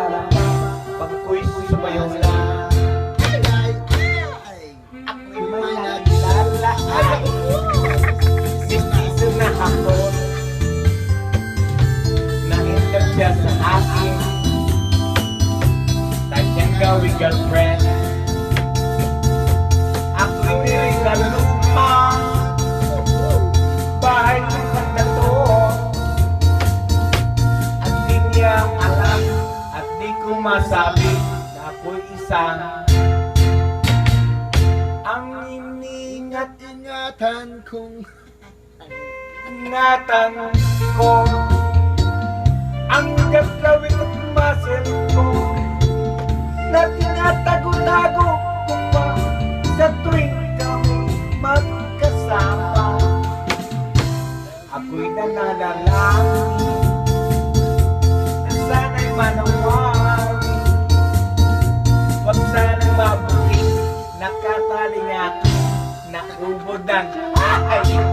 kilala Pag ako'y sumayaw na. Ako'y may nakilala Mistiso na ako. Nahindag siya sa akin. Tanyang gawin girlfriend. Ako'y nilay na lupa Bahay ng pagdato At di niya alam di ko masabi Na ako'y isang Ang iningat-ingatan kong Ingatan ko. Ang gagawin at muscle ko Na tinatago-tago ko pa Sa tuwing kami magkasama. Ako'y nananalangin galing niya. Nakubodan. Ay!